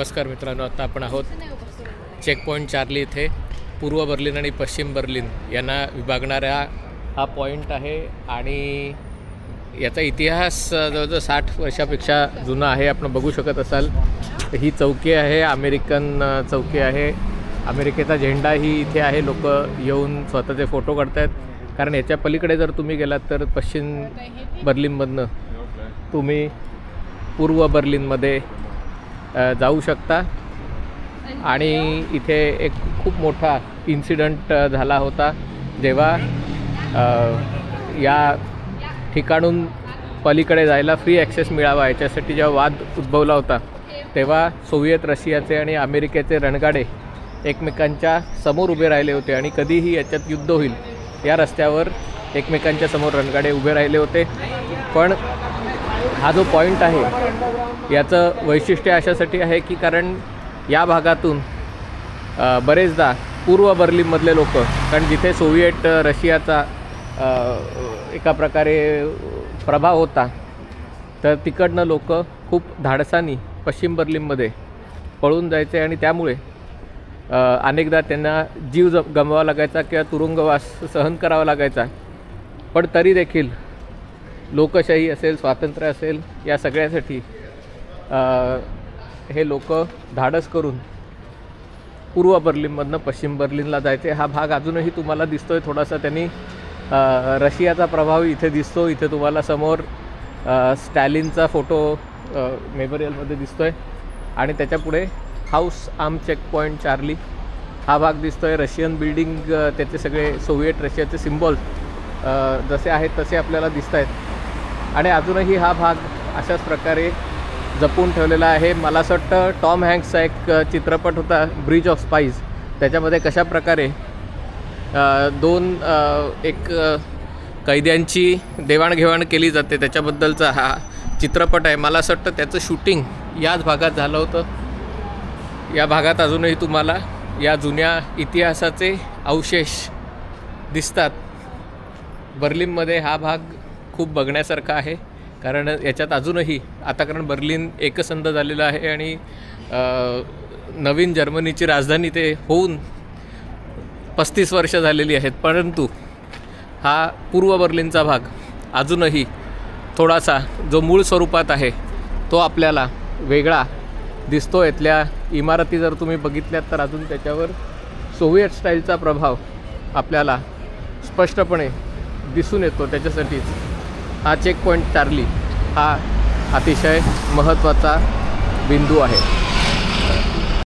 नमस्कार मित्रांनो आता आपण आहोत चेकपॉईंट चार्ली इथे. पूर्व बर्लिन आणि पश्चिम बर्लिन यांना विभागणाऱ्या हा पॉईंट आहे आणि याचा इतिहास जवळजवळ साठ वर्षापेक्षा जुना आहे आपण बघू शकत असाल. ही चौकी आहे अमेरिकन चौकी आहे. अमेरिकेचा झेंडाही इथे आहे लोक येऊन स्वतःचे फोटो काढत आहेत कारण याच्या पलीकडे जर तुम्ही गेलात तर पश्चिम बर्लिनमधनं तुम्ही पूर्व बर्लिनमध्ये जाऊ शकता. आणि इथे एक खूप मोठा इन्सिडंट झाला होता. जेव्हा या ठिकाणून पलीकडे जायला फ्री ॲक्सेस मिळावा. याच्यासाठी जेव्हा वाद उद्भवला होता तेव्हा सोव्हिएत रशियाचे आणि अमेरिकेचे रणगाडे एकमेकांच्या समोर उभे राहिले होते आणि कधीही याच्यात युद्ध होईल या रस्त्यावर एकमेकांच्या समोर रणगाडे उभे राहिले होते. पण हा जो पॉईंट आहे याचं वैशिष्ट्य अशासाठी आहे की कारण या भागातून बरेचदा पूर्व बर्लिनमधले लोक कारण जिथे सोव्हिएट रशियाचा एका प्रकारे प्रभाव होता तर तिकडनं लोक खूप धाडसानी पश्चिम बर्लिनमध्ये पळून जायचे आणि त्यामुळे अनेकदा त्यांना जीव ज गमवावा लागायचा किंवा तुरुंगवास सहन करावा लागायचा. पण तरी देखील लोकशाही असेल स्वातंत्र्य असेल या सगळ्यासाठी हे लोक धाडस करून पूर्व बर्लिनमधनं पश्चिम बर्लिनला जायचे. हा भाग अजूनही तुम्हाला दिसतो आहे थोडासा त्यांनी रशियाचा प्रभाव इथे दिसतो. इथे तुम्हाला समोर स्टॅलिनचा फोटो मेमोरियलमध्ये दिसतो आहे आणि त्याच्यापुढे Haus am Checkpoint Charlie. हा भाग दिसतो आहे रशियन बिल्डिंग त्याचे सगळे सोव्हिएट रशियाचे सिम्बॉल्स जसे आहेत तसे आपल्याला दिसत आहेत आणि अजूनही हा भाग अशाच प्रकारे जपून ठेवलेला आहे. मला असं वाटतं टॉम हँक्सचा एक चित्रपट होता ब्रिज ऑफ स्पाईस त्याच्यामध्ये कशा प्रकारे दोन एक कैद्यांची देवाणघेवाण केली जाते त्याच्याबद्दलचा हा चित्रपट आहे. मला असं वाटतं त्याचं शूटिंग याच भागात झालं होतं. या भागात अजूनही तुम्हाला या जुन्या इतिहासाचे अवशेष दिसतात. बर्लिनमध्ये हा भाग खूप बघण्यासारखा आहे. कारण याच्यात अजूनही आता कारण बर्लिन एकसंध झालेलं आहे आणि नवीन जर्मनीची राजधानी ते होऊन पस्तीस वर्ष झालेली आहेत. परंतु हा पूर्व बर्लिनचा भाग अजूनही थोडासा जो मूळ स्वरूपात आहे तो आपल्याला वेगळा दिसतो इथल्या इमारती जर तुम्ही बघितल्यात तर अजून त्याच्यावर सोव्हिएट स्टाईलचा प्रभाव आपल्याला स्पष्टपणे दिसून येतो. त्याच्यासाठीच हा चेक पॉईंट चार्ली हा अतिशय महत्त्वाचा बिंदू आहे.